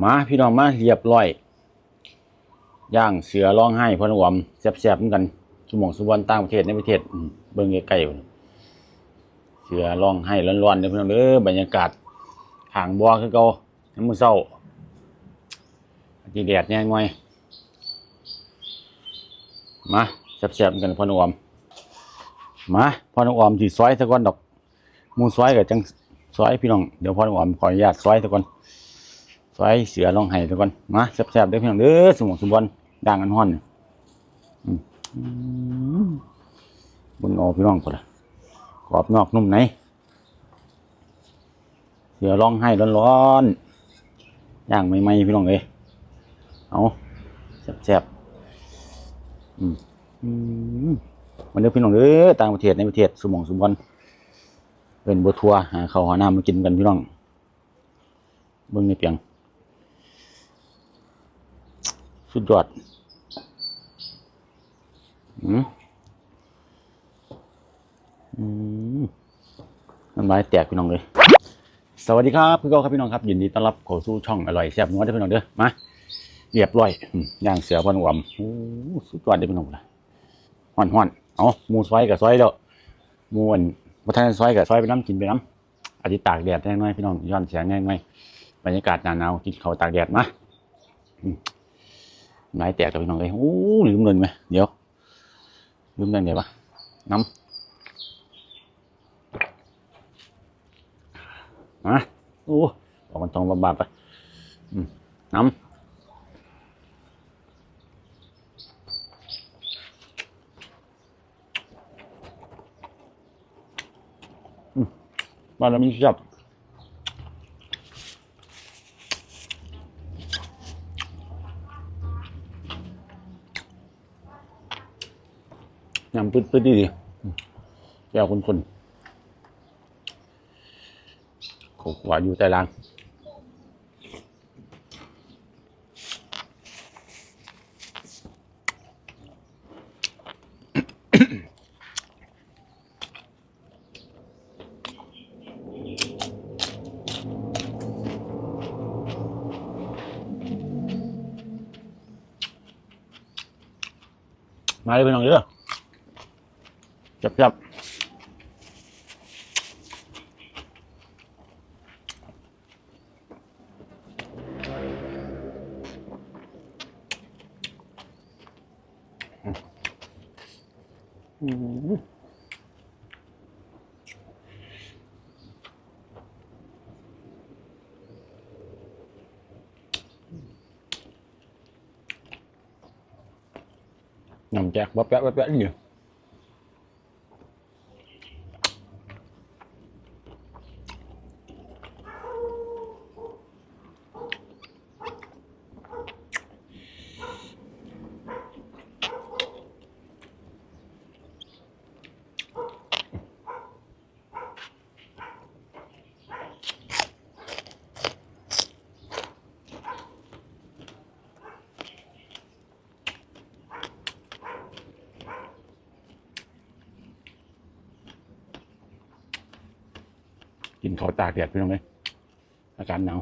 มาพี่น้องมาเรียบร้อย ย่างเสือร้องไห้พนวมแซ่บๆเหมือนกันสมองสุวรรณต่างประเทศในประเทศเบิ่งใกล้ๆเสือร้องไห้ร้อนๆเด้อพี่น้องเด้อบรรยากาศห่างบัวคือเก่าน้ำมือเศร้าจีแดดแน่งอยมาแซ่บๆเหมือนกันพนวมมาพนวมสิซอยซะก่อนดอกมูซอยกับจังซอยพี่น้องเดี๋ยวพนวมขออนุญาตซอยซะก่อน ซอยเสือลองไห้ทุกคนมาแซ่บๆเด้อพี่น้องเด้อสมองสมบันด่างกันฮ้อนนี่อืมอืมบุญโอาพี่น้องคนละกรอบนอกนุ่มในเสือลองไห้ร้อนๆย่างใหม่ๆพี่น้องเอ้ยเอาแซ่บๆอืมอืมมันเด้อพี่น้องเด้อต่างประเทศในประเทศสมองสมบันเป็นบัวทัวหาเขาวหาน้ำมากินกันพี่น้องเบิ่งในเปียง สุดยอดอืมอืมน้ำลายแตกพี่น้องเลย สวัสดีครับพี่ก้ครับพี่น้องครับยินดีต้อนรับเข้าสู่ช่องอร่อยแซ่บนัวเด้อพี่น้องเด้อมาเรียบร้อยอย่างเสือพันหวมโอ้สุดยอดเด้อพี่น้องเลยห่อนห่อนเอามูซอยกับซอยแล้วหมูอันวัฒนซอยกับซอยไปน้ำกินไปน้ำอาจจะตากแดดแน่น้อยพี่น้องย้อนแสงแน่น้อยบรรยากาศหนาหนาวกินข้าวตากแดดมา ไม้แตกกับพี่น้องเลยโอ้ลืมเงินไหมเดี๋ยวลืมเงินเดี๋ยวปะน้ำมาโอ้บอกมันตรงบาบไปน้ำมบ้านเรามีชอบ ยำปืดปืดดีดีแก้วคนคนขกหวาอยู่ใต้รางมาเลยพี่น้องเด้อ จับจับอืมนำแจ กินข้าวตากแดดพี่น้องเลยอาการหนาว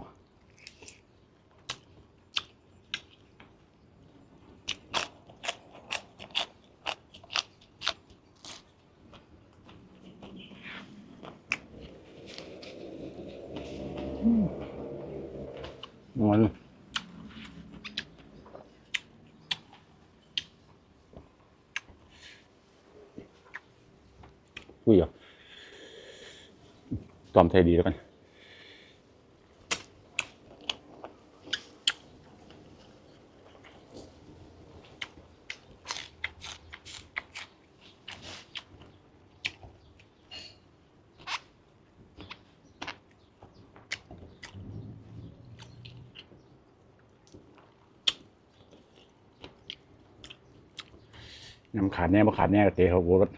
นอนอุ้ยอะ ตอมไทยดีแล้วกัน น้ำขาดแน่บ่ขาดแน่ก็เตะเขาโบรถ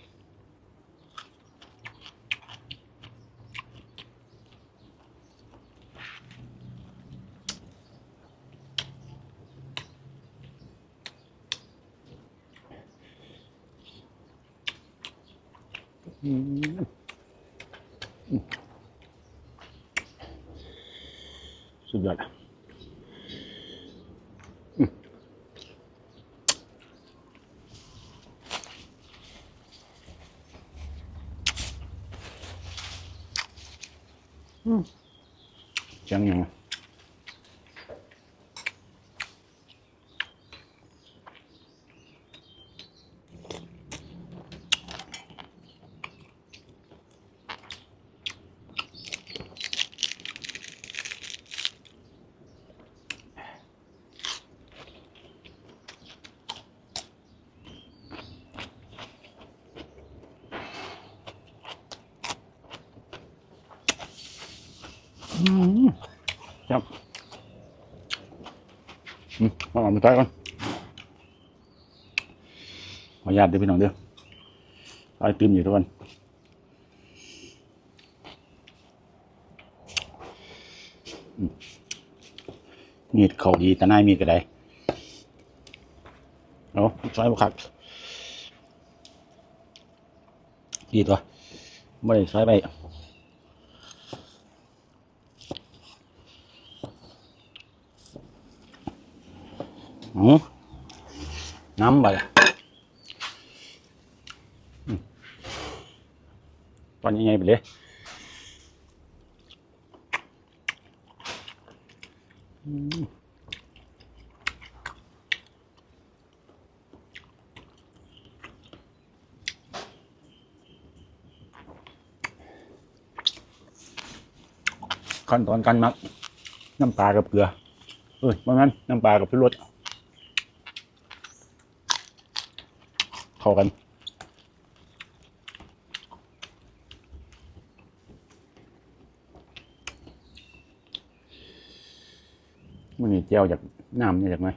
สุดยอดจังยังไง ครับอืมมาเอามาใช้ก่อนขออนุญาตเดี๋ยวพี่น้องเด้อไอตื่มอยู่ทุกคนมมีดเขาดีแต่นายมีดก็ได้เอาใช้บุคักดีตัวไม่ได้ใช้ไป อืมน้ำไปตอนยังไงไปเลยขั้นตอนการมักน้ำปลากับเกลือ เอ้ยว่างั้นน้ำปลากับพริกรส เข้ากันมันนี่เจียวจากน้ำนี่จากไหน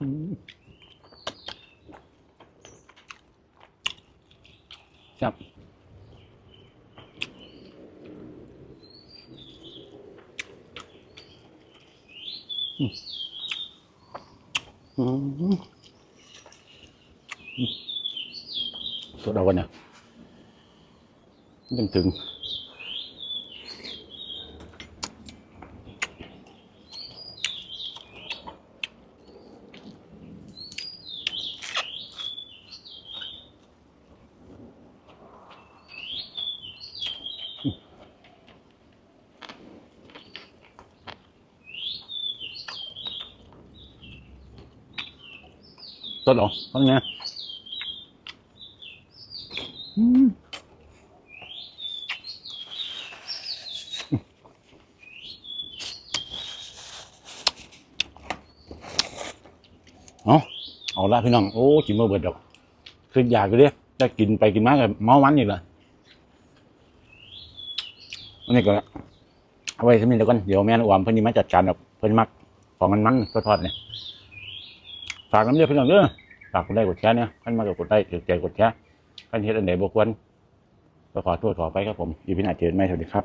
อืมครับ สุดเอาวันเนี่ยยังถึง ต้นหรอต้นเนี้ยอืมเอาเอาละพี่น้อง โอ้กินมาเบิดดอก คืออยากเลยจะกินไปกินมากับเมามันอีกเละอันนี้ก็เอาไว้สมินเดียวกัน เดี๋ยวแม่นอวมเพิ่นนี่มาจัดการแบบเพิ่นมักของมันมันก็ทอดเนี่ยากน้ำเยอะพี่น้องเด้อฝากกดไลค์กดแชร์เนี่ยขั้นมากับกดไลค์กดใจกดแชร์ขั้นเฮ็ดอันไหนบกวนก็ขอโทษขอไปครับผมอีพีหน้าเจอกันไหมสวัสดีครับ